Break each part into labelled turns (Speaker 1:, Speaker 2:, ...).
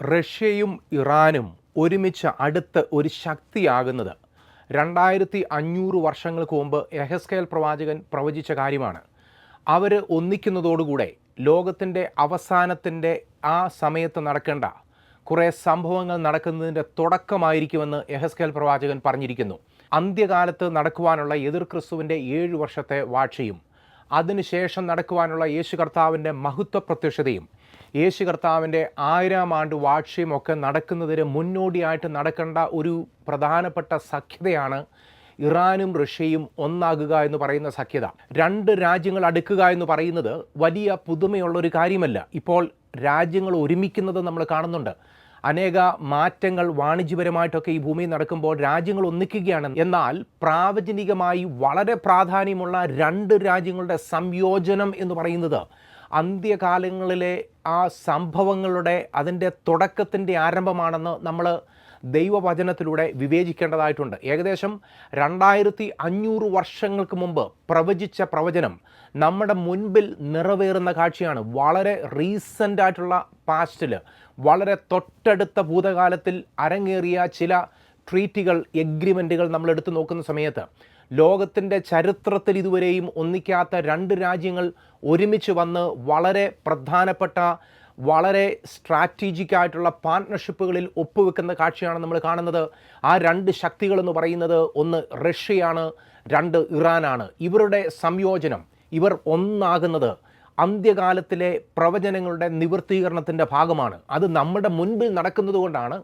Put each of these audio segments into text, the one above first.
Speaker 1: റഷ്യയും ഇറാനും ഒരുമിച്ച് അടുത്ത് ഒരു ശക്തിയാകുന്നത്. രണ്ടായിരത്തി അഞ്ഞൂറ് വർഷങ്ങൾക്ക് മുമ്പ് എഹസ്കേൽ പ്രവാചകൻ പ്രവചിച്ച കാര്യമാണ്. അവർ ഒന്നിക്കുന്നതോടുകൂടെ ലോകത്തിന്റെ അവസാനത്തിന്റെ ആ സമയത്ത് നടക്കേണ്ട കുറേ സംഭവങ്ങൾ നടക്കുന്നതിന്റെ തുടക്കമായിരിക്കുമെന്ന് എഹസ്കേൽ പ്രവാചകൻ പറഞ്ഞിരിക്കുന്നു. അന്ത്യകാലത്ത് നടക്കുവാനുള്ള എതിർ ക്രിസ്തുവിന്റെ ഏഴ് വർഷത്തെ വാഴ്ചയും അതിനുശേഷം നടക്കുവാനുള്ള യേശു കർത്താവിന്റെ മഹത്വ പ്രത്യക്ഷതയും യേശു കർത്താവിന്റെ ആയിരം ആണ്ട് വാഴ്ചയും ഒക്കെ നടക്കുന്നതിന് മുന്നോടിയായിട്ട് നടക്കേണ്ട ഒരു പ്രധാനപ്പെട്ട സഖ്യതയാണ് ഇറാനും റഷ്യയും ഒന്നാകുക എന്ന് പറയുന്ന സഖ്യത. രണ്ട് രാജ്യങ്ങൾ അടുക്കുക എന്ന് പറയുന്നത് വലിയ പുതുമയുള്ള ഒരു കാര്യമല്ല. ഇപ്പോൾ രാജ്യങ്ങൾ ഒരുമിക്കുന്നത് നമ്മൾ കാണുന്നുണ്ട്. അനേക മാറ്റങ്ങൾ വാണിജ്യപരമായിട്ടൊക്കെ ഈ ഭൂമിയിൽ നടക്കുമ്പോൾ രാജ്യങ്ങൾ ഒന്നിക്കുകയാണ്. എന്നാൽ പ്രാവചനികമായി വളരെ പ്രാധാന്യമുള്ള രണ്ട് രാജ്യങ്ങളുടെ സംയോജനം എന്ന് പറയുന്നത് അന്ത്യകാലങ്ങളിലെ ആ സംഭവങ്ങളുടെ അതിന്റെ തുടക്കത്തിന്റെ ആരംഭമാണെന്ന് നമ്മൾ ദൈവവചനത്തിലൂടെ വിവേചിക്കേണ്ടതായിട്ടുണ്ട്. ഏകദേശം രണ്ടായിരത്തി അഞ്ഞൂറ് വർഷങ്ങൾക്ക് മുമ്പ് പ്രവചിച്ച പ്രവചനം നമ്മുടെ മുൻപിൽ നിറവേറുന്ന കാഴ്ചയാണ്. വളരെ റീസെന്റ് ആയിട്ടുള്ള പാസ്റ്റിൽ വളരെ തൊട്ടടുത്ത ഭൂതകാലത്തിൽ അരങ്ങേറിയ ചില ട്രീറ്റുകൾ എഗ്രിമെന്റുകൾ നമ്മൾ എടുത്തു നോക്കുന്ന സമയത്ത് ലോകത്തിന്റെ ചരിത്രത്തിൽ ഇതുവരെയും ഒന്നിക്കാത്ത രണ്ട് രാജ്യങ്ങൾ ഒരുമിച്ച് വന്ന് വളരെ പ്രധാനപ്പെട്ട വളരെ സ്ട്രാറ്റജിക് ആയിട്ടുള്ള പാർട്ട്ണർഷിപ്പുകളിൽ ഒപ്പുവെക്കുന്ന കാഴ്ചയാണ് നമ്മൾ കാണുന്നത്. ആ രണ്ട് ശക്തികൾ എന്ന് പറയുന്നത് ഒന്ന് റഷ്യയാണ് രണ്ട് ഇറാനാണ്. ഇവരുടെ സംയോജനം ഇവർ ഒന്നാകുന്നത് അന്ത്യകാലത്തിലെ പ്രവചനങ്ങളുടെ നിവൃത്തീകരണത്തിന്റെ ഭാഗമാണ്. അത് നമ്മുടെ മുൻപിൽ നടക്കുന്നത് കൊണ്ടാണ്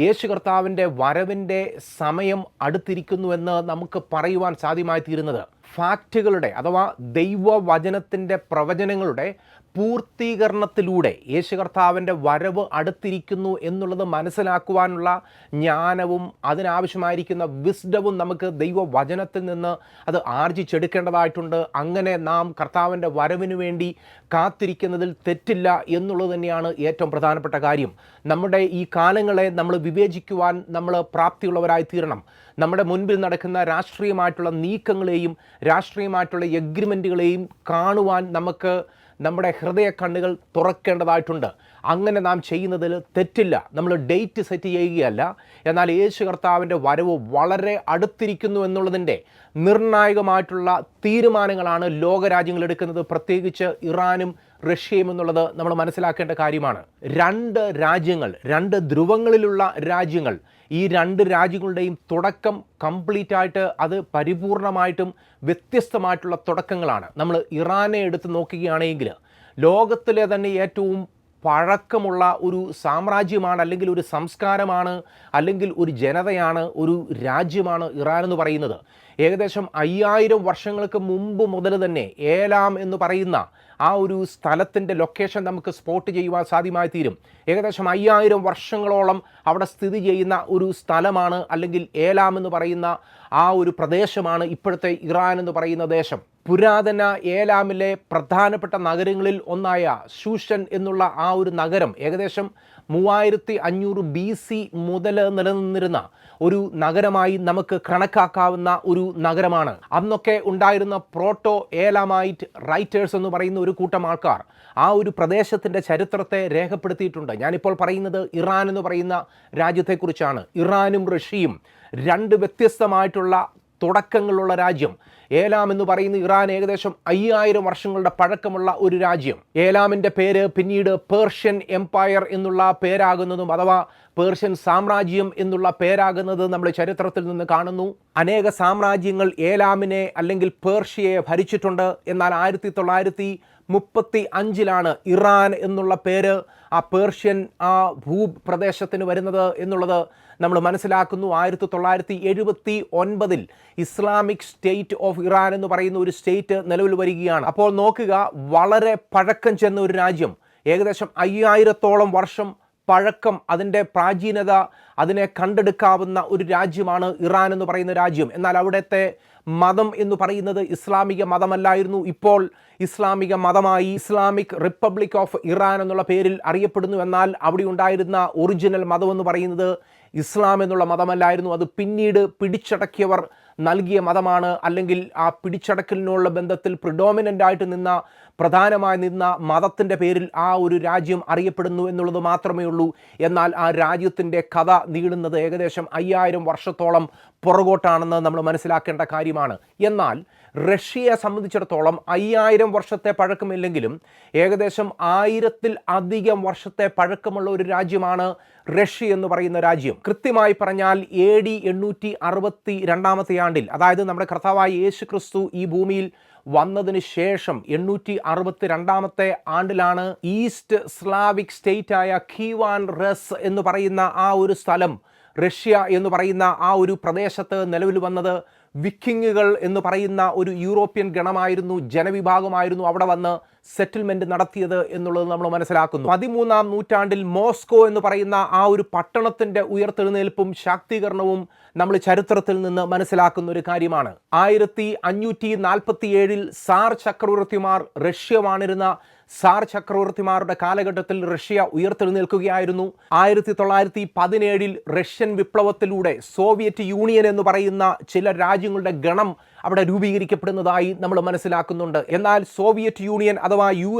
Speaker 1: യേശു കർത്താവിന്റെ വരവിന്റെ സമയം അടുത്തിരിക്കുന്നുവെന്ന് നമുക്ക് പറയുവാൻ സാധ്യമായി തീരുന്നത് ഫാക്റ്റുകളുടെ അഥവാ ദൈവവചനത്തിന്റെ പ്രവചനങ്ങളുടെ പൂർത്തീകരണത്തിലൂടെ യേശു കർത്താവിന്റെ വരവ് അടുത്തിരിക്കുന്നു എന്നുള്ളത് മനസ്സിലാക്കുവാനുള്ള ജ്ഞാനവും അതിനാവശ്യമായിരിക്കുന്ന വിസ്ഡവും നമുക്ക് ദൈവവചനത്തിൽ നിന്ന് അത് ആർജിച്ചെടുക്കേണ്ടതായിട്ടുണ്ട്. അങ്ങനെ നാം കർത്താവിന്റെ വരവിന് വേണ്ടി കാത്തിരിക്കുന്നതിൽ തെറ്റില്ല എന്നുള്ളത് തന്നെയാണ് ഏറ്റവും പ്രധാനപ്പെട്ട കാര്യം. നമ്മുടെ ഈ കാലങ്ങളെ നമ്മൾ വിവേചിക്കുവാൻ നമ്മൾ പ്രാപ്തിയുള്ളവരായി തീരണം. നമ്മുടെ മുൻപിൽ നടക്കുന്ന രാഷ്ട്രീയമായിട്ടുള്ള നീക്കങ്ങളെയും രാഷ്ട്രീയമായിട്ടുള്ള എഗ്രിമെന്റുകളെയും കാണുവാൻ നമുക്ക് നമ്മുടെ ഹൃദയ കണ്ണുകൾ തുറക്കേണ്ടതായിട്ടുണ്ട്. അങ്ങനെ നാം ചെയ്യുന്നതിൽ തെറ്റില്ല. നമ്മൾ ഡേറ്റ് സെറ്റ് ചെയ്യുകയല്ല. എന്നാൽ യേശു കർത്താവിന്റെ വരവ് വളരെ അടുത്തിരിക്കുന്നു എന്നുള്ളതിന്റെ നിർണായകമായിട്ടുള്ള തീരുമാനങ്ങളാണ് ലോകരാജ്യങ്ങൾ എടുക്കുന്നത്. പ്രത്യേകിച്ച് ഇറാനും റഷ്യയും എന്നുള്ളത് നമ്മൾ മനസ്സിലാക്കേണ്ട കാര്യമാണ്. രണ്ട് രാജ്യങ്ങൾ രണ്ട് ധ്രുവങ്ങളിലുള്ള രാജ്യങ്ങൾ ഈ രണ്ട് രാജ്യങ്ങളുടെയും തുടക്കം കംപ്ലീറ്റ് ആയിട്ട് അത് പരിപൂർണമായിട്ടും വ്യത്യസ്തമായിട്ടുള്ള തുടക്കങ്ങളാണ്. നമ്മൾ ഇറാനെ എടുത്ത് നോക്കുകയാണെങ്കിൽ ലോകത്തിലെ തന്നെ ഏറ്റവും പഴക്കമുള്ള ഒരു സാമ്രാജ്യമാണ് അല്ലെങ്കിൽ ഒരു സംസ്കാരമാണ് അല്ലെങ്കിൽ ഒരു ജനതയാണ് ഒരു രാജ്യമാണ് ഇറാൻ എന്ന് പറയുന്നത്. ഏകദേശം അയ്യായിരം വർഷങ്ങൾക്ക് മുമ്പ് മുതൽ തന്നെ ഏലാം എന്ന് പറയുന്ന ആ ഒരു സ്ഥലത്തിന്റെ ലൊക്കേഷൻ നമുക്ക് സ്പോട്ട് ചെയ്യുവാൻ സാധ്യമായി തീരും ഏകദേശം അയ്യായിരം വർഷങ്ങളോളം അവിടെ സ്ഥിതി ചെയ്യുന്ന ഒരു സ്ഥലമാണ് അല്ലെങ്കിൽ ഏലാം എന്ന് പറയുന്ന ആ ഒരു പ്രദേശമാണ് ഇപ്പോഴത്തെ ഇറാൻ എന്ന് പറയുന്ന ദേശം. പുരാതന ഏലാമിലെ പ്രധാനപ്പെട്ട നഗരങ്ങളിൽ ഒന്നായ ശൂഷൻ എന്നുള്ള ആ ഒരു നഗരം ഏകദേശം മൂവായിരത്തി അഞ്ഞൂറ് ബി സി മുതൽ നിലനിന്നിരുന്ന ഒരു നഗരമായി നമുക്ക് കണക്കാക്കാവുന്ന ഒരു നഗരമാണ്. അന്നൊക്കെ ഉണ്ടായിരുന്ന പ്രോട്ടോ ഏലാമൈറ്റ് റൈറ്റേഴ്സ് എന്ന് പറയുന്ന ഒരു കൂട്ടം ആൾക്കാർ ആ ഒരു പ്രദേശത്തിന്റെ ചരിത്രത്തെ രേഖപ്പെടുത്തിയിട്ടുണ്ട്. ഞാനിപ്പോൾ പറയുന്നത് ഇറാൻ എന്ന് പറയുന്ന രാജ്യത്തെക്കുറിച്ചാണ്. ഇറാനും റഷ്യയും രണ്ട് വ്യത്യസ്തമായിട്ടുള്ള തുടക്കങ്ങളുള്ള രാജ്യം. ഏലാം എന്ന് പറയുന്ന ഇറാൻ ഏകദേശം അയ്യായിരം വർഷങ്ങളുടെ പഴക്കമുള്ള ഒരു രാജ്യം. ഏലാമിന്റെ പേര് പിന്നീട് പേർഷ്യൻ എംപയർ എന്നുള്ള പേരാകുന്നതും അഥവാ പേർഷ്യൻ സാമ്രാജ്യം എന്നുള്ള പേരാകുന്നത് നമ്മൾ ചരിത്രത്തിൽ നിന്ന് കാണുന്നു. അനേക സാമ്രാജ്യങ്ങൾ ഏലാമിനെ അല്ലെങ്കിൽ പേർഷ്യയെ ഭരിച്ചിട്ടുണ്ട്. എന്നാൽ ആയിരത്തി തൊള്ളായിരത്തി മുപ്പത്തി അഞ്ചിലാണ് ഇറാൻ എന്നുള്ള പേര് ആ പേർഷ്യൻ ആ ഭൂപ്രദേശത്തിന് വരുന്നത് എന്നുള്ളത് നമ്മൾ മനസ്സിലാക്കുന്നു ആയിരത്തി തൊള്ളായിരത്തി എഴുപത്തി ഒൻപതിൽ ഇസ്ലാമിക് സ്റ്റേറ്റ് ഓഫ് ഇറാൻ എന്ന് പറയുന്ന ഒരു സ്റ്റേറ്റ് നിലവിൽ വരികയാണ്. അപ്പോൾ നോക്കുക വളരെ പഴക്കം ചെന്ന ഒരു രാജ്യം. ഏകദേശം അയ്യായിരത്തോളം വർഷം പഴക്കം അതിന്റെ പ്രാചീനത അതിനെ കണ്ടെടുക്കാവുന്ന ഒരു രാജ്യമാണ് ഇറാൻ എന്ന് പറയുന്ന രാജ്യം. എന്നാൽ അവിടുത്തെ മതം എന്ന് പറയുന്നത് ഇസ്ലാമിക മതമല്ലായിരുന്നു. ഇപ്പോൾ ഇസ്ലാമിക മതമായി ഇസ്ലാമിക് റിപ്പബ്ലിക് ഓഫ് ഇറാൻ എന്നുള്ള പേരിൽ അറിയപ്പെടുന്നു. എന്നാൽ അവിടെ ഉണ്ടായിരുന്ന ഒറിജിനൽ മതം എന്ന് പറയുന്നത് ഇസ്ലാം എന്നുള്ള മതമല്ലായിരുന്നു. അത് പിന്നീട് പിടിച്ചടക്കിയവർ നൽകിയ മതമാണ്. അല്ലെങ്കിൽ ആ പിടിച്ചടക്കലിനുള്ള ബന്ധത്തിൽ പ്രിഡോമിനന്റ് ആയിട്ട് നിന്ന പ്രധാനമായി നിന്ന മതത്തിന്റെ പേരിൽ ആ ഒരു രാജ്യം അറിയപ്പെടുന്നു എന്നുള്ളത് മാത്രമേ ഉള്ളൂ. എന്നാൽ ആ രാജ്യത്തിന്റെ കഥ നീളുന്നത് ഏകദേശം അയ്യായിരം വർഷത്തോളം പുറകോട്ടാണെന്ന് നമ്മൾ മനസ്സിലാക്കേണ്ട കാര്യമാണ്. എന്നാൽ റഷ്യയെ സംബന്ധിച്ചിടത്തോളം അയ്യായിരം വർഷത്തെ പഴക്കമില്ലെങ്കിലും ഏകദേശം ആയിരത്തിൽ അധികം വർഷത്തെ പഴക്കമുള്ള ഒരു രാജ്യമാണ് റഷ്യ എന്ന് പറയുന്ന രാജ്യം. കൃത്യമായി പറഞ്ഞാൽ എ ഡി എണ്ണൂറ്റി അറുപത്തി രണ്ടാമത്തെ ആണ്ടിൽ അതായത് നമ്മുടെ കർത്താവായ യേശു ക്രിസ്തു ഈ ഭൂമിയിൽ വന്നതിന് ശേഷം എണ്ണൂറ്റി അറുപത്തി രണ്ടാമത്തെ ആണ്ടിലാണ് ഈസ്റ്റ് സ്ലാവിക് സ്റ്റേറ്റ് ആയ ഖീവാൻ റസ് എന്ന് പറയുന്ന ആ ഒരു സ്ഥലം റഷ്യ എന്ന് പറയുന്ന ആ ഒരു പ്രദേശത്ത് നിലവിൽ വന്നത്. വിക്കിങ്ങുകൾ എന്ന് പറയുന്ന ഒരു യൂറോപ്യൻ ഗണമായിരുന്നു ജനവിഭാഗമായിരുന്നു അവിടെ വന്ന് സെറ്റിൽമെന്റ് നടത്തിയത് എന്നുള്ളത് നമ്മൾ മനസ്സിലാക്കുന്നു. പതിമൂന്നാം നൂറ്റാണ്ടിൽ മോസ്കോ എന്ന് പറയുന്ന ആ ഒരു പട്ടണത്തിന്റെ ഉയർത്തെഴുന്നേൽപ്പും ശാക്തീകരണവും നമ്മൾ ചരിത്രത്തിൽ നിന്ന് മനസ്സിലാക്കുന്ന ഒരു കാര്യമാണ്. ആയിരത്തി അഞ്ഞൂറ്റി നാൽപ്പത്തി ഏഴിൽ സാർ ചക്രവർത്തിമാർ റഷ്യ വാണിരുന്ന സാർ ചക്രവർത്തിമാരുടെ കാലഘട്ടത്തിൽ റഷ്യ ഉയർത്തെഴുന്നേൽക്കുകയായിരുന്നു. ആയിരത്തി തൊള്ളായിരത്തി പതിനേഴിൽ റഷ്യൻ വിപ്ലവത്തിലൂടെ സോവിയറ്റ് യൂണിയൻ എന്ന് പറയുന്ന ചില രാജ്യങ്ങളുടെ ഗണം അവിടെ രൂപീകരിക്കപ്പെടുന്നതായി നമ്മൾ മനസ്സിലാക്കുന്നുണ്ട്. എന്നാൽ സോവിയറ്റ് യൂണിയൻ അഥവാ യു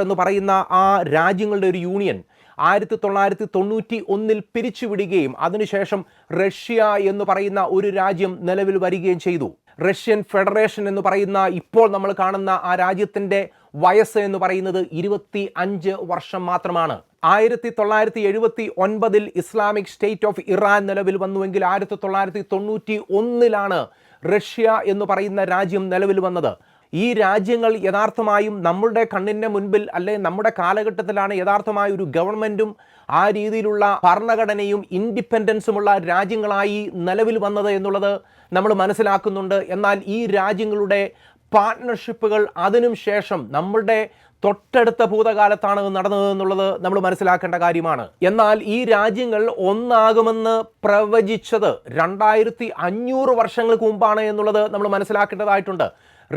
Speaker 1: എന്ന് പറയുന്ന ആ രാജ്യങ്ങളുടെ ഒരു യൂണിയൻ ആയിരത്തി തൊള്ളായിരത്തി തൊണ്ണൂറ്റി ഒന്നിൽ പിരിച്ചുവിടുകയും അതിനുശേഷം റഷ്യ എന്ന് പറയുന്ന ഒരു രാജ്യം നിലവിൽ വരികയും ചെയ്തു. റഷ്യൻ ഫെഡറേഷൻ എന്ന് പറയുന്ന ഇപ്പോൾ നമ്മൾ കാണുന്ന ആ രാജ്യത്തിന്റെ വയസ്സ് എന്ന് പറയുന്നത് ഇരുപത്തി അഞ്ച് വർഷം മാത്രമാണ്. ആയിരത്തി തൊള്ളായിരത്തി എഴുപത്തി ഒൻപതിൽ ഇസ്ലാമിക് സ്റ്റേറ്റ് ഓഫ് ഇറാൻ നിലവിൽ വന്നുവെങ്കിൽ ആയിരത്തി തൊള്ളായിരത്തി തൊണ്ണൂറ്റി ഒന്നിലാണ് റഷ്യ എന്ന് പറയുന്ന രാജ്യം നിലവിൽ വന്നത്. ഈ രാജ്യങ്ങൾ യഥാർത്ഥമായും നമ്മളുടെ കണ്ണിന്റെ മുൻപിൽ അല്ലെ നമ്മുടെ കാലഘട്ടത്തിലാണ് യഥാർത്ഥമായ ഒരു ഗവൺമെന്റും ആ രീതിയിലുള്ള ഭരണഘടനയും ഇൻഡിപെൻഡൻസുമുള്ള രാജ്യങ്ങളായി നിലവിൽ വന്നത് എന്നുള്ളത് നമ്മൾ മനസ്സിലാക്കുന്നുണ്ട്. എന്നാൽ ഈ രാജ്യങ്ങളുടെ പാർട്ട്ണർഷിപ്പുകൾ അതിനും ശേഷം നമ്മളുടെ തൊട്ടടുത്ത ഭൂതകാലത്താണ് നടന്നത് എന്നുള്ളത് നമ്മൾ മനസ്സിലാക്കേണ്ട കാര്യമാണ്. എന്നാൽ ഈ രാജ്യങ്ങൾ ഒന്നാകുമെന്ന് പ്രവചിച്ചത് രണ്ടായിരത്തി അഞ്ഞൂറ് വർഷങ്ങൾക്ക് മുമ്പാണ് എന്നുള്ളത് നമ്മൾ മനസ്സിലാക്കേണ്ടതായിട്ടുണ്ട്.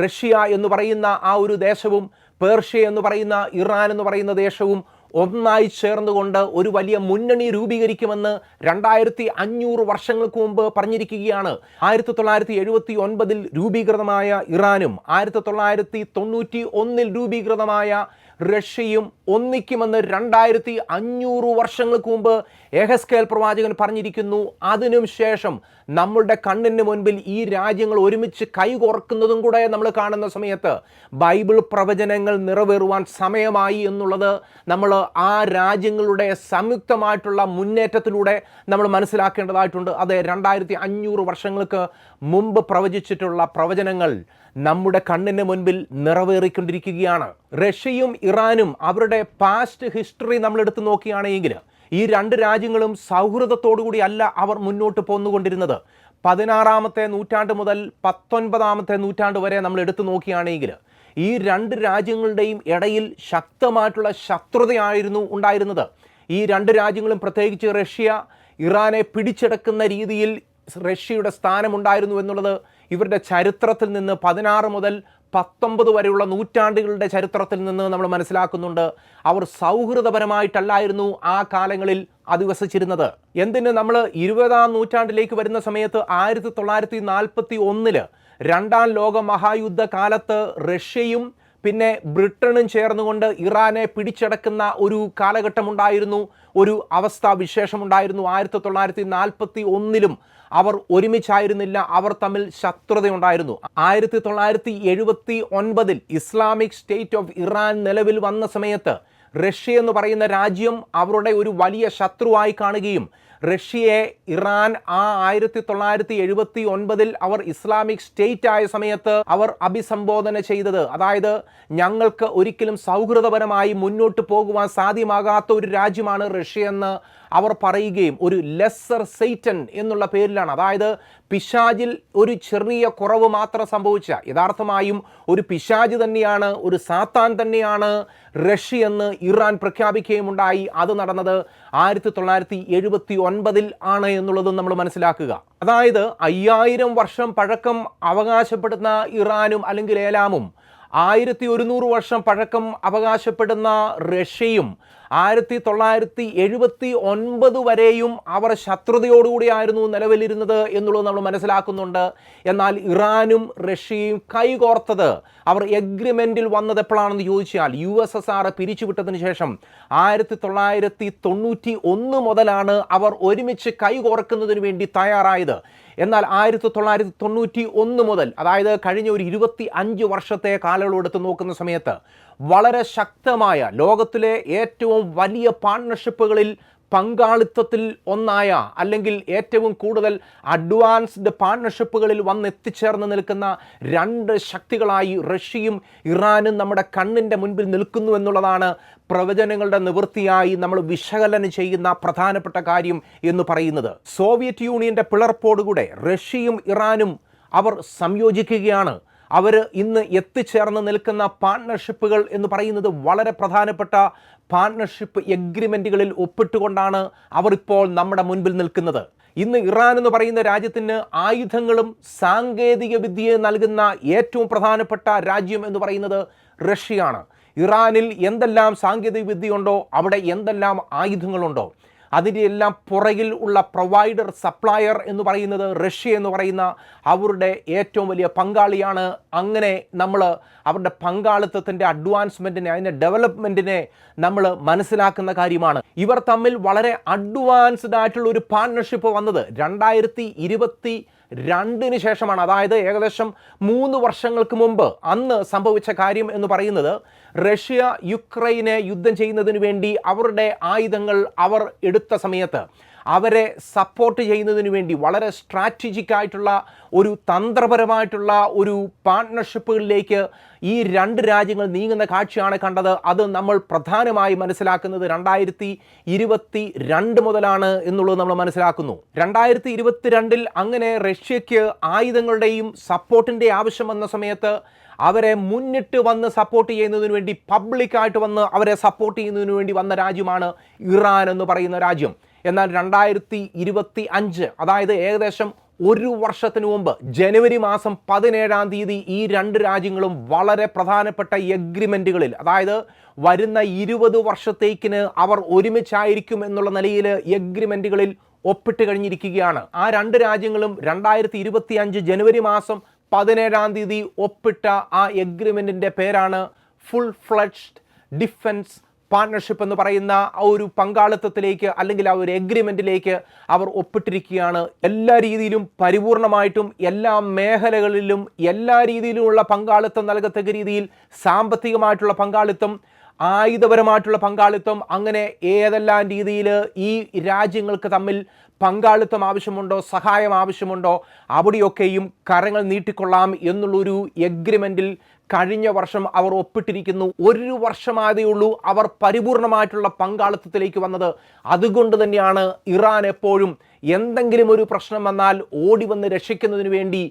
Speaker 1: റഷ്യ എന്ന് പറയുന്ന ആ ഒരു ദേശവും പേർഷ്യ എന്ന് പറയുന്ന ഇറാൻ എന്ന് പറയുന്ന ദേശവും ഒന്നായി ചേർന്നുകൊണ്ട് ഒരു വലിയ മുന്നണി രൂപീകരിക്കുമെന്ന് രണ്ടായിരത്തി അഞ്ഞൂറ് വർഷങ്ങൾക്ക് മുമ്പ് പറഞ്ഞിരിക്കുകയാണ്. ആയിരത്തി തൊള്ളായിരത്തി എഴുപത്തി ഒൻപതിൽ രൂപീകൃതമായ ഇറാനും ആയിരത്തി തൊള്ളായിരത്തി തൊണ്ണൂറ്റി ഒന്നിൽ രൂപീകൃതമായ റഷ്യയും ഒന്നിക്കുമെന്ന് രണ്ടായിരത്തി അഞ്ഞൂറ് വർഷങ്ങൾക്ക് മുമ്പ് എഹസ്കേൽ പ്രവാചകൻ പറഞ്ഞിരിക്കുന്നു അതിനും ശേഷം നമ്മളുടെ കണ്ണിന് മുൻപിൽ ഈ രാജ്യങ്ങൾ ഒരുമിച്ച് കൈകോർക്കുന്നതും കൂടെ നമ്മൾ കാണുന്ന സമയത്ത് ബൈബിൾ പ്രവചനങ്ങൾ നിറവേറുവാൻ സമയമായി എന്നുള്ളത് നമ്മൾ ആ രാജ്യങ്ങളുടെ സംയുക്തമായിട്ടുള്ള മുന്നേറ്റത്തിലൂടെ നമ്മൾ മനസ്സിലാക്കേണ്ടതായിട്ടുണ്ട്. അത് രണ്ടായിരത്തി അഞ്ഞൂറ് വർഷങ്ങൾക്ക് മുമ്പ് പ്രവചിച്ചിട്ടുള്ള പ്രവചനങ്ങൾ നമ്മുടെ കണ്ണിന് മുൻപിൽ നിറവേറിക്കൊണ്ടിരിക്കുകയാണ്. റഷ്യയും ഇറാനും അവരുടെ പാസ്റ്റ് ഹിസ്റ്ററി നമ്മൾ എടുത്തു നോക്കുകയാണെങ്കിൽ ഈ രണ്ട് രാജ്യങ്ങളും സൗഹൃദത്തോടുകൂടി അല്ല അവർ മുന്നോട്ട് പോന്നുകൊണ്ടിരുന്നത്. പതിനാറാമത്തെ നൂറ്റാണ്ട് മുതൽ പത്തൊൻപതാമത്തെ നൂറ്റാണ്ട് വരെ നമ്മൾ എടുത്തു നോക്കുകയാണെങ്കിൽ ഈ രണ്ട് രാജ്യങ്ങളുടെയും ഇടയിൽ ശക്തമായിട്ടുള്ള ശത്രുതയായിരുന്നു ഉണ്ടായിരുന്നത്. ഈ രണ്ട് രാജ്യങ്ങളും പ്രത്യേകിച്ച് റഷ്യ ഇറാനെ പിടിച്ചെടുക്കുന്ന രീതിയിൽ റഷ്യയുടെ സ്ഥാനമുണ്ടായിരുന്നു എന്നുള്ളത് ഇവരുടെ ചരിത്രത്തിൽ നിന്ന് പതിനാറ് മുതൽ പത്തൊമ്പത് വരെയുള്ള നൂറ്റാണ്ടുകളുടെ ചരിത്രത്തിൽ നിന്ന് നമ്മൾ മനസ്സിലാക്കുന്നുണ്ട്. അവർ സൗഹൃദപരമായിട്ടല്ലായിരുന്നു ആ കാലങ്ങളിൽ അധിവസിച്ചിരുന്നത്. എന്തിന് നമ്മൾ ഇരുപതാം നൂറ്റാണ്ടിലേക്ക് വരുന്ന സമയത്ത് ആയിരത്തി തൊള്ളായിരത്തി നാൽപ്പത്തി ഒന്നിൽ രണ്ടാം ലോക മഹായുദ്ധ കാലത്ത് റഷ്യയും പിന്നെ ബ്രിട്ടനും ചേർന്നുകൊണ്ട് ഇറാനെ പിടിച്ചടക്കുന്ന ഒരു കാലഘട്ടമുണ്ടായിരുന്നു. ഒരു അവസ്ഥാ വിശേഷമുണ്ടായിരുന്നു ആയിരത്തി തൊള്ളായിരത്തി നാൽപ്പത്തി ഒന്നിലും അവർ ഒരുമിച്ചായിരുന്നില്ല അവർ തമ്മിൽ ശത്രുതയുണ്ടായിരുന്നു. ആയിരത്തി തൊള്ളായിരത്തി എഴുപത്തി ഒൻപതിൽ ഇസ്ലാമിക് സ്റ്റേറ്റ് ഓഫ് ഇറാൻ നിലവിൽ വന്ന സമയത്ത് റഷ്യ എന്ന് പറയുന്ന രാജ്യം അവരുടെ ഒരു വലിയ ശത്രുവായി കാണുകയും റഷ്യയെ ഇറാൻ ആ ആയിരത്തി തൊള്ളായിരത്തി എഴുപത്തി ഒൻപതിൽ അവർ ഇസ്ലാമിക് സ്റ്റേറ്റ് ആയ സമയത്ത് അവർ അഭിസംബോധന ചെയ്തത്. അതായത് ഞങ്ങൾക്ക് ഒരിക്കലും സൗഹൃദപരമായി മുന്നോട്ട് പോകുവാൻ സാധ്യമാകാത്ത ഒരു രാജ്യമാണ് റഷ്യ എന്ന് അവർ പറയുകയും ഒരു ലെസ്സർ സെയ്റ്റൻ എന്നുള്ള പേരിലാണ്. അതായത് പിശാജിൽ ഒരു ചെറിയ കുറവ് മാത്രം സംഭവിച്ച. യഥാർത്ഥമായും ഒരു പിശാജ് തന്നെയാണ് ഒരു സാത്താൻ തന്നെയാണ് റഷ്യ എന്ന് ഇറാൻ പ്രഖ്യാപിക്കുകയും ഉണ്ടായി അത് നടന്നത് ആയിരത്തി തൊള്ളായിരത്തി എഴുപത്തി ഒൻപതിൽ ആണ് എന്നുള്ളതും നമ്മൾ മനസ്സിലാക്കുക. അതായത് അയ്യായിരം വർഷം പഴക്കം അവകാശപ്പെടുന്ന ഇറാനും അല്ലെങ്കിൽ ഏലാമും ആയിരത്തി ഒരുന്നൂറ് വർഷം പഴക്കം അവകാശപ്പെടുന്ന റഷ്യയും ആയിരത്തി തൊള്ളായിരത്തി എഴുപത്തി ഒൻപത് വരെയും അവർ ശത്രുതയോടുകൂടിയായിരുന്നു നിലവിലിരുന്നത് എന്നുള്ളത് നമ്മൾ മനസ്സിലാക്കുന്നുണ്ട്. എന്നാൽ ഇറാനും റഷ്യയും കൈകോർത്തത് അവർ എഗ്രിമെന്റിൽ വന്നത് എപ്പോഴാണെന്ന് ചോദിച്ചാൽ യു എസ് എസ് ആർ പിരിച്ചുവിട്ടതിന് ശേഷം ആയിരത്തി തൊള്ളായിരത്തി തൊണ്ണൂറ്റി ഒന്ന് മുതലാണ് അവർ ഒരുമിച്ച് കൈകോർക്കുന്നതിന് വേണ്ടി തയ്യാറായത്. എന്നാൽ ആയിരത്തി തൊള്ളായിരത്തി തൊണ്ണൂറ്റി ഒന്ന് മുതൽ അതായത് കഴിഞ്ഞ ഒരു ഇരുപത്തി അഞ്ച് വർഷത്തെ കാലയളവ് എടുത്ത് നോക്കുന്ന സമയത്ത് വളരെ ശക്തമായ ലോകത്തിലെ ഏറ്റവും വലിയ പാർട്ണർഷിപ്പുകളിൽ പങ്കാളിത്തത്തിൽ ഒന്നായ അല്ലെങ്കിൽ ഏറ്റവും കൂടുതൽ അഡ്വാൻസ്ഡ് പാർട്ണർഷിപ്പുകളിൽ വന്നെത്തിച്ചേർന്ന് നിൽക്കുന്ന രണ്ട് ശക്തികളായി റഷ്യയും ഇറാനും നമ്മുടെ കണ്ണിന്റെ മുൻപിൽ നിൽക്കുന്നു എന്നുള്ളതാണ് പ്രവചനങ്ങളുടെ നിവൃത്തിയായി നമ്മൾ വിശകലനം ചെയ്യുന്ന പ്രധാനപ്പെട്ട കാര്യം എന്ന് പറയുന്നത്. സോവിയറ്റ് യൂണിയന്റെ പിളർപ്പോടുകൂടെ റഷ്യയും ഇറാനും അവർ സംയോജിക്കുകയാണ്. അവർ ഇന്ന് എത്തിച്ചേർന്ന് നിൽക്കുന്ന പാർട്ട്ണർഷിപ്പുകൾ എന്ന് പറയുന്നത് വളരെ പ്രധാനപ്പെട്ട പാർട്ണർഷിപ്പ് എഗ്രിമെന്റുകളിൽ ഒപ്പിട്ടുകൊണ്ടാണ് അവർ ഇപ്പോൾ നമ്മുടെ മുൻപിൽ നിൽക്കുന്നത്. ഇന്ന് ഇറാൻ എന്ന് പറയുന്ന രാജ്യത്തിന് ആയുധങ്ങളും സാങ്കേതിക വിദ്യയും നൽകുന്ന ഏറ്റവും പ്രധാനപ്പെട്ട രാജ്യം എന്ന് പറയുന്നത് റഷ്യയാണ്. ഇറാനിൽ എന്തെല്ലാം സാങ്കേതിക വിദ്യയുണ്ടോ അവിടെ എന്തെല്ലാം ആയുധങ്ങളുണ്ടോ? അതിന്റെ എല്ലാം പുറകിൽ ഉള്ള പ്രൊവൈഡർ സപ്ലയർ എന്ന് പറയുന്നത് റഷ്യ എന്ന് പറയുന്ന അവരുടെ ഏറ്റവും വലിയ പങ്കാളിയാണ്. അങ്ങനെ നമ്മൾ അവരുടെ പങ്കാളിത്തത്തിന്റെ അഡ്വാൻസ്മെന്റിനെ അതിന്റെ ഡെവലപ്മെന്റിനെ നമ്മൾ മനസ്സിലാക്കുന്ന കാര്യമാണ്. ഇവർ തമ്മിൽ വളരെ അഡ്വാൻസ്ഡ് ആയിട്ടുള്ള ഒരു പാർട്ട്ണർഷിപ്പ് വന്നത് രണ്ടായിരത്തി രണ്ടിന് ശേഷമാണ്. അതായത് ഏകദേശം മൂന്ന് വർഷങ്ങൾക്ക് മുമ്പ് അന്ന് സംഭവിച്ച കാര്യം എന്ന് പറയുന്നത് റഷ്യ യുക്രൈനെ യുദ്ധം ചെയ്യുന്നതിന് വേണ്ടി അവരുടെ ആയുധങ്ങൾ അവർ എടുത്ത സമയത്ത് അവരെ സപ്പോർട്ട് ചെയ്യുന്നതിന് വേണ്ടി വളരെ സ്ട്രാറ്റജിക് ആയിട്ടുള്ള ഒരു തന്ത്രപരമായിട്ടുള്ള ഒരു പാർട്ട്ണർഷിപ്പുകളിലേക്ക് ഈ രണ്ട് രാജ്യങ്ങൾ നീങ്ങുന്ന കാഴ്ചയാണ് കണ്ടത്. അത് നമ്മൾ പ്രധാനമായി മനസ്സിലാക്കുന്നത് രണ്ടായിരത്തി ഇരുപത്തി രണ്ട് മുതലാണ് എന്നുള്ളത് നമ്മൾ മനസ്സിലാക്കുന്നു. രണ്ടായിരത്തി ഇരുപത്തിരണ്ടിൽ അങ്ങനെ റഷ്യയ്ക്ക് ആയുധങ്ങളുടെയും സപ്പോർട്ടിന്റെ ആവശ്യം വന്ന സമയത്ത് അവരെ മുന്നിട്ട് വന്ന് സപ്പോർട്ട് ചെയ്യുന്നതിന് വേണ്ടി പബ്ലിക്കായിട്ട് വന്ന് അവരെ സപ്പോർട്ട് ചെയ്യുന്നതിന് വേണ്ടി വന്ന രാജ്യമാണ് ഇറാൻ എന്ന് പറയുന്ന രാജ്യം. എന്നാൽ രണ്ടായിരത്തി ഇരുപത്തി അഞ്ച് അതായത് ഏകദേശം ഒരു വർഷത്തിനു മുമ്പ് ജനുവരി മാസം പതിനേഴാം തീയതി ഈ രണ്ട് രാജ്യങ്ങളും വളരെ പ്രധാനപ്പെട്ട എഗ്രിമെന്റുകളിൽ അതായത് വരുന്ന ഇരുപത് വർഷത്തേക്കിന് അവർ ഒരുമിച്ചായിരിക്കും എന്നുള്ള നിലയിൽ എഗ്രിമെന്റുകളിൽ ഒപ്പിട്ട് കഴിഞ്ഞിരിക്കുകയാണ്. ആ രണ്ട് രാജ്യങ്ങളും രണ്ടായിരത്തി ഇരുപത്തി അഞ്ച് ജനുവരി മാസം പതിനേഴാം തീയതി ഒപ്പിട്ട ആ എഗ്രിമെന്റിന്റെ പേരാണ് ഫുൾ ഫ്ലഡ്ജ്ഡ് ഡിഫൻസ് പാർട്ണർഷിപ്പ് എന്ന് പറയുന്ന ആ ഒരു പങ്കാളിത്തത്തിലേക്ക് അല്ലെങ്കിൽ ആ ഒരു എഗ്രിമെന്റിലേക്ക് അവർ ഒപ്പിട്ടിരിക്കുകയാണ്. എല്ലാ രീതിയിലും പരിപൂർണമായിട്ടും എല്ലാ മേഖലകളിലും എല്ലാ രീതിയിലുമുള്ള പങ്കാളിത്തം നൽകത്തക്ക രീതിയിൽ സാമ്പത്തികമായിട്ടുള്ള പങ്കാളിത്തം ആയുധപരമായിട്ടുള്ള പങ്കാളിത്തം അങ്ങനെ ഏതെല്ലാം രീതിയിൽ ഈ രാജ്യങ്ങൾക്ക് തമ്മിൽ പങ്കാളിത്തം ആവശ്യമുണ്ടോ സഹായം ആവശ്യമുണ്ടോ അവിടെയൊക്കെയും കരങ്ങൾ നീട്ടിക്കൊള്ളാം എന്നുള്ളൊരു എഗ്രിമെന്റിൽ കഴിഞ്ഞ വർഷം അവർ ഒപ്പിട്ടിരിക്കുന്നു. ഒരു വർഷമായതേ ഉള്ളൂ അവർ പരിപൂർണമായിട്ടുള്ള പങ്കാളിത്തത്തിലേക്ക് വന്നത്. അതുകൊണ്ട് തന്നെയാണ് ഇറാൻ എപ്പോഴും എന്തെങ്കിലും ഒരു പ്രശ്നം വന്നാൽ ഓടി വന്ന് രക്ഷിക്കുന്നതിന് വേണ്ടി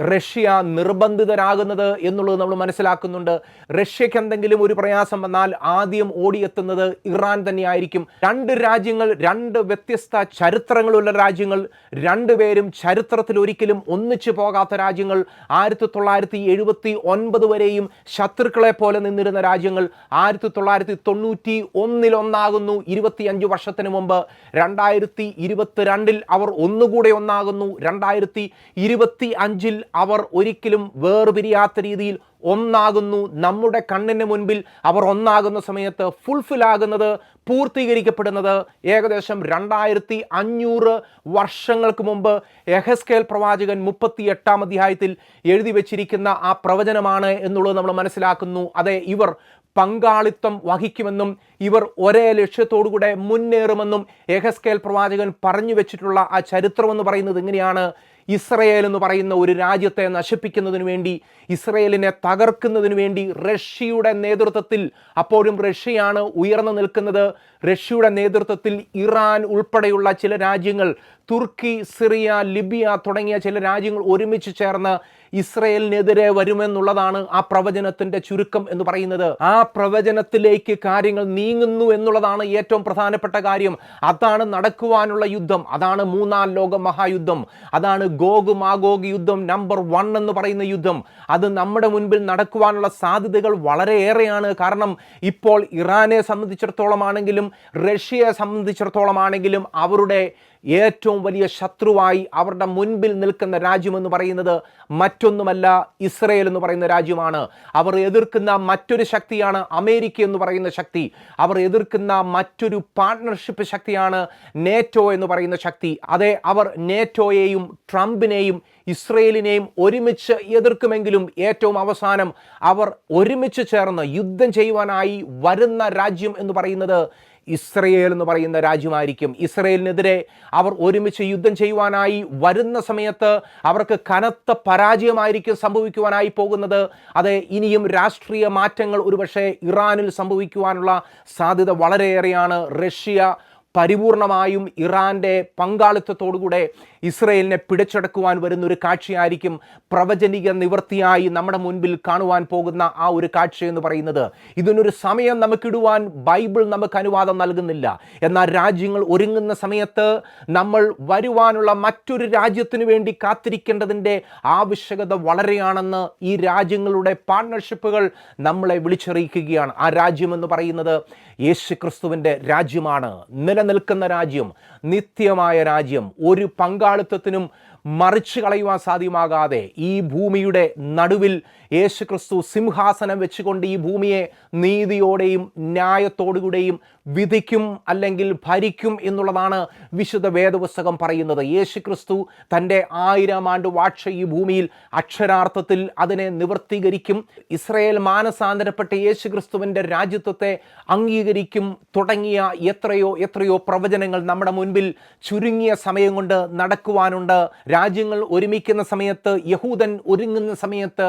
Speaker 1: റഷ്യ നിർബന്ധിതരാകുന്നത് എന്നുള്ളത് നമ്മൾ മനസ്സിലാക്കുന്നുണ്ട്. റഷ്യക്ക് എന്തെങ്കിലും ഒരു പ്രയാസം വന്നാൽ ആദ്യം ഓടിയെത്തുന്നത് ഇറാൻ തന്നെയായിരിക്കും. രണ്ട് രാജ്യങ്ങൾ രണ്ട് വ്യത്യസ്ത ചരിത്രങ്ങളുള്ള രാജ്യങ്ങൾ രണ്ടുപേരും ചരിത്രത്തിൽ ഒരിക്കലും ഒന്നിച്ചു പോകാത്ത രാജ്യങ്ങൾ. ആയിരത്തി തൊള്ളായിരത്തി എഴുപത്തി ഒൻപത് വരെയും ശത്രുക്കളെ പോലെ നിന്നിരുന്ന രാജ്യങ്ങൾ ആയിരത്തി തൊള്ളായിരത്തി തൊണ്ണൂറ്റി ഒന്നിലൊന്നാകുന്നു ഇരുപത്തിയഞ്ച് വർഷത്തിന് മുമ്പ് രണ്ടായിരത്തി ഇരുപത്തിരണ്ടിൽ അവർ ഒന്നുകൂടെ ഒന്നാകുന്നു. രണ്ടായിരത്തി ഇരുപത്തി അഞ്ചിൽ അവർ ഒരിക്കലും വേർപിരിയാത്ത രീതിയിൽ ഒന്നാകുന്നു. നമ്മുടെ കണ്ണിന് മുൻപിൽ അവർ ഒന്നാകുന്ന സമയത്ത് ഫുൾഫിൽ ആകുന്നത് പൂർത്തീകരിക്കപ്പെടുന്നത് ഏകദേശം രണ്ടായിരത്തി അഞ്ഞൂറ് വർഷങ്ങൾക്ക് മുമ്പ് എഹസ്കേൽ പ്രവാചകൻ മുപ്പത്തി എട്ടാം അധ്യായത്തിൽ എഴുതി വച്ചിരിക്കുന്ന ആ പ്രവചനമാണ് എന്നുള്ളത് നമ്മൾ മനസ്സിലാക്കുന്നു. അതെ ഇവർ പങ്കാളിത്തം വഹിക്കുമെന്നും ഇവർ ഒരേ ലക്ഷ്യത്തോടുകൂടെ മുന്നേറുമെന്നും എഹസ്കേൽ പ്രവാചകൻ പറഞ്ഞു വെച്ചിട്ടുള്ള ആ ചരിത്രം എന്ന് പറയുന്നത് ഇങ്ങനെയാണ് ഇസ്രയേൽ എന്ന് പറയുന്ന ഒരു രാജ്യത്തെ നശിപ്പിക്കുന്നതിന് വേണ്ടി ഇസ്രയേലിനെ തകർക്കുന്നതിന് വേണ്ടി റഷ്യയുടെ നേതൃത്വത്തിൽ അപ്പോഴും റഷ്യയാണ് ഉയർന്നു നിൽക്കുന്നത്. റഷ്യയുടെ നേതൃത്വത്തിൽ ഇറാൻ ഉൾപ്പെടെയുള്ള ചില രാജ്യങ്ങൾ തുർക്കി സിറിയ ലിബിയ തുടങ്ങിയ ചില രാജ്യങ്ങൾ ഒരുമിച്ച് ചേർന്ന് ഇസ്രയേലിനെതിരെ വരുമെന്നുള്ളതാണ് ആ പ്രവചനത്തിന്റെ ചുരുക്കം എന്ന് പറയുന്നത്. ആ പ്രവചനത്തിലേക്ക് കാര്യങ്ങൾ നീങ്ങുന്നു എന്നുള്ളതാണ് ഏറ്റവും പ്രധാനപ്പെട്ട കാര്യം. അതാണ് നടക്കുവാനുള്ള യുദ്ധം. അതാണ് മൂന്നാം ലോക മഹായുദ്ധം. അതാണ് ഗോഗ് മാഗോഗ് യുദ്ധം നമ്പർ വൺ എന്ന് പറയുന്ന യുദ്ധം. അത് നമ്മുടെ മുൻപിൽ നടക്കുവാനുള്ള സാധ്യതകൾ വളരെയേറെയാണ്. കാരണം ഇപ്പോൾ ഇറാനെ സംബന്ധിച്ചിടത്തോളം ആണെങ്കിലും റഷ്യയെ സംബന്ധിച്ചിടത്തോളം ആണെങ്കിലും അവരുടെ ഏറ്റവും വലിയ ശത്രുവായി അവരുടെ മുൻപിൽ നിൽക്കുന്ന രാജ്യമെന്ന് പറയുന്നത് മറ്റൊന്നുമല്ല ഇസ്രയേൽ എന്ന് പറയുന്ന രാജ്യമാണ്. അവർ എതിർക്കുന്ന മറ്റൊരു ശക്തിയാണ് അമേരിക്ക എന്ന് പറയുന്ന ശക്തി. അവർ എതിർക്കുന്ന മറ്റൊരു പാർട്ട്ണർഷിപ്പ് ശക്തിയാണ് നേറ്റോ എന്ന് പറയുന്ന ശക്തി. അതെ അവർ നേറ്റോയെയും ട്രംപിനെയും ഇസ്രയേലിനെയും ഒരുമിച്ച് എതിർക്കുമെങ്കിലും ഏറ്റവും അവസാനം അവർ ഒരുമിച്ച് ചേർന്ന് യുദ്ധം ചെയ്യുവാനായി വരുന്ന രാജ്യം എന്ന് പറയുന്നത് ഇസ്രയേൽ എന്ന് പറയുന്ന രാജ്യമായിരിക്കും. ഇസ്രയേലിനെതിരെ അവർ ഒരുമിച്ച് യുദ്ധം ചെയ്യുവാനായി വരുന്ന സമയത്ത് അവർക്ക് കനത്ത പരാജയമായിരിക്കും സംഭവിക്കുവാനായി പോകുന്നത്. അത് ഇനിയും രാഷ്ട്രീയ മാറ്റങ്ങൾ ഒരുപക്ഷെ ഇറാനിൽ സംഭവിക്കുവാനുള്ള സാധ്യത വളരെയേറെയാണ്. റഷ്യ പരിപൂർണമായും ഇറാന്റെ പങ്കാളിത്തത്തോടുകൂടെ ഇസ്രയേലിനെ പിടിച്ചടക്കുവാൻ വരുന്ന ഒരു കാഴ്ചയായിരിക്കും പ്രവചനിക നിവൃത്തിയായി നമ്മുടെ മുൻപിൽ കാണുവാൻ പോകുന്ന ആ ഒരു കാഴ്ച എന്ന് പറയുന്നത്. ഇതിനൊരു സമയം നമുക്കിടുവാൻ ബൈബിൾ നമുക്ക് അനുവാദം നൽകുന്നില്ല. എന്നാൽ രാജ്യങ്ങൾ ഒരുങ്ങുന്ന സമയത്ത് നമ്മൾ വരുവാനുള്ള മറ്റൊരു രാജ്യത്തിന് വേണ്ടി കാത്തിരിക്കേണ്ടതിന്റെ ആവശ്യകത വളരെയാണെന്ന് ഈ രാജ്യങ്ങളുടെ പാർട്ണർഷിപ്പുകൾ നമ്മളെ വിളിച്ചറിയിക്കുകയാണ്. ആ രാജ്യമെന്ന് പറയുന്നത് യേശു ക്രിസ്തുവിന്റെ രാജ്യമാണ് നിലനിൽക്കുന്ന രാജ്യം നിത്യമായ രാജ്യം ഒരു പങ്കാളിത്തത്തിനും മറിച്ച് കളയുവാൻ സാധ്യമാകാതെ ഈ ഭൂമിയുടെ നടുവിൽ യേശുക്രിസ്തു സിംഹാസനം വെച്ചുകൊണ്ട് ഈ ഭൂമിയെ നീതിയോടെയും ന്യായത്തോടുകൂടെയും വിധിക്കും അല്ലെങ്കിൽ ഭരിക്കും എന്നുള്ളതാണ് വിശുദ്ധ വേദപുസ്തകം പറയുന്നത്. യേശുക്രിസ്തു തന്റെ ആയിരം ആണ്ട് വാക്ഷ ഈ ഭൂമിയിൽ അക്ഷരാർത്ഥത്തിൽ അതിനെ നിവർത്തീകരിക്കും. ഇസ്രയേൽ മാനസാന്തരപ്പെട്ട യേശു ക്രിസ്തുവിന്റെ രാജ്യത്വത്തെ അംഗീകരിക്കും. തുടങ്ങിയ എത്രയോ എത്രയോ പ്രവചനങ്ങൾ നമ്മുടെ മുൻപിൽ ചുരുങ്ങിയ സമയം കൊണ്ട് നടക്കുവാനുണ്ട്. രാജ്യങ്ങൾ ഒരുമിക്കുന്ന സമയത്ത് യഹൂദൻ ഒരുങ്ങുന്ന സമയത്ത്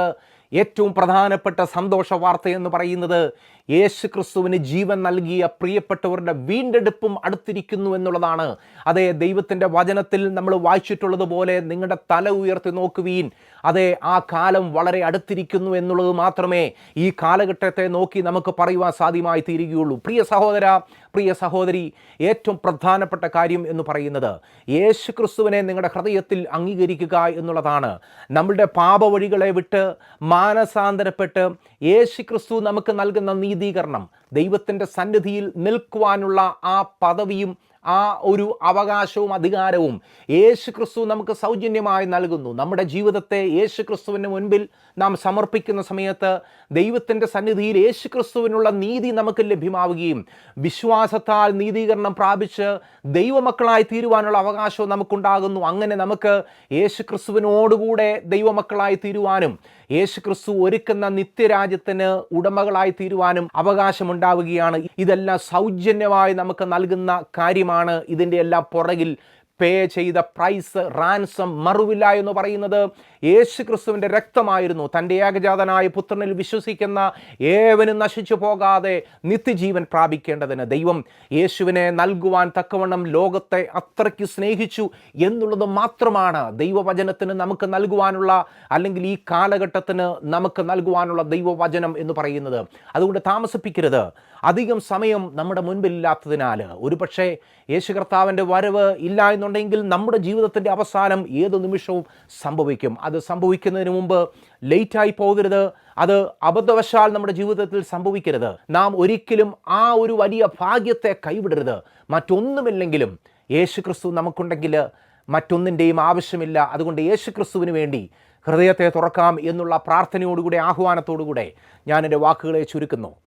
Speaker 1: ഏറ്റവും പ്രധാനപ്പെട്ട സന്തോഷ വാർത്ത എന്ന് പറയുന്നത് യേശു ക്രിസ്തുവിന് ജീവൻ നൽകിയ പ്രിയപ്പെട്ടവരുടെ വീണ്ടെടുപ്പും അടുത്തിരിക്കുന്നു എന്നുള്ളതാണ്. അതെ ദൈവത്തിന്റെ വചനത്തിൽ നമ്മൾ വായിച്ചിട്ടുള്ളതുപോലെ നിങ്ങളുടെ തല ഉയർത്തി നോക്കുവീൻ. അതെ ആ കാലം വളരെ അടുത്തിരിക്കുന്നു എന്നുള്ളത് മാത്രമേ ഈ കാലഘട്ടത്തെ നോക്കി നമുക്ക് പറയുവാൻ സാധ്യമായി തീരുകയുള്ളൂ. പ്രിയ സഹോദര പ്രിയ സഹോദരി ഏറ്റവും പ്രധാനപ്പെട്ട കാര്യം എന്ന് പറയുന്നത് യേശു ക്രിസ്തുവിനെ നിങ്ങളുടെ ഹൃദയത്തിൽ അംഗീകരിക്കുക എന്നുള്ളതാണ്. നമ്മളുടെ പാപവഴികളെ വിട്ട് മാനസാന്തരപ്പെട്ട് യേശു ക്രിസ്തു നമുക്ക് നൽകുന്ന നീതീകരണം ദൈവത്തിന്റെ സന്നിധിയിൽ നിൽക്കുവാനുള്ള ആ പദവിയും ആ ഒരു അവകാശവും അധികാരവും യേശു ക്രിസ്തു നമുക്ക് സൗജന്യമായി നൽകുന്നു. നമ്മുടെ ജീവിതത്തെ യേശു ക്രിസ്തുവിന് മുൻപിൽ നാം സമർപ്പിക്കുന്ന സമയത്ത് ദൈവത്തിന്റെ സന്നിധിയിൽ യേശു ക്രിസ്തുവിനുള്ള നീതി നമുക്ക് ലഭ്യമാവുകയും വിശ്വാസത്താൽ നീതീകരണം പ്രാപിച്ച് ദൈവമക്കളായി തീരുവാനുള്ള അവകാശവും നമുക്കുണ്ടാകുന്നു. അങ്ങനെ നമുക്ക് യേശു ക്രിസ്തുവിനോടുകൂടെ ദൈവമക്കളായി തീരുവാനും യേശു ക്രിസ്തു ഒരുക്കുന്ന നിത്യരാജ്യത്തിന് ഉടമകളായി തീരുവാനും അവകാശമുണ്ടാവുകയാണ്. ഇതെല്ലാം സൗജന്യമായി നമുക്ക് നൽകുന്ന കാര്യമാണ്. ഇതിന്റെ എല്ലാം പുറകിൽ പേ ചെയ്ത പ്രൈസ് റാൻസം മറുവില്ല എന്ന് പറയുന്നത് യേശു ക്രിസ്തുവിന്റെ രക്തമായിരുന്നു. തന്റെ ഏകജാതനായ പുത്രനിൽ വിശ്വസിക്കുന്ന ഏവനും നശിച്ചു പോകാതെ നിത്യജീവൻ പ്രാപിക്കേണ്ടതിന് ദൈവം യേശുവിനെ നൽകുവാൻ തക്കവണ്ണം ലോകത്തെ അത്രയ്ക്ക് സ്നേഹിച്ചു എന്നുള്ളത് മാത്രമാണ് ദൈവവചനത്തിന് നമുക്ക് നൽകുവാനുള്ള അല്ലെങ്കിൽ ഈ കാലഘട്ടത്തിന് നമുക്ക് നൽകുവാനുള്ള ദൈവവചനം എന്ന് പറയുന്നത്. അതുകൊണ്ട് താമസിപ്പിക്കരുത്. അധികം സമയം നമ്മുടെ മുൻപിലില്ലാത്തതിനാൽ. ഒരുപക്ഷെ യേശു കർത്താവിന്റെ വരവ് ഇല്ല എന്നുണ്ടെങ്കിൽ നമ്മുടെ ജീവിതത്തിന്റെ അവസാനം ഏത് നിമിഷവും സംഭവിക്കും. അത് സംഭവിക്കുന്നതിന് മുമ്പ് ലേറ്റായി പോകരുത്. അത് അബദ്ധവശാൽ നമ്മുടെ ജീവിതത്തിൽ സംഭവിക്കരുത്. നാം ഒരിക്കലും ആ ഒരു വലിയ ഭാഗ്യത്തെ കൈവിടരുത്. മറ്റൊന്നുമില്ലെങ്കിലും യേശു ക്രിസ്തു നമുക്കുണ്ടെങ്കിൽ മറ്റൊന്നിന്റെയും ആവശ്യമില്ല. അതുകൊണ്ട് യേശു ക്രിസ്തുവിന് വേണ്ടി ഹൃദയത്തെ തുറക്കാം എന്നുള്ള പ്രാർത്ഥനയോടുകൂടെ ആഹ്വാനത്തോടുകൂടെ ഞാൻ എന്റെ വാക്കുകളെ ചുരുക്കുന്നു.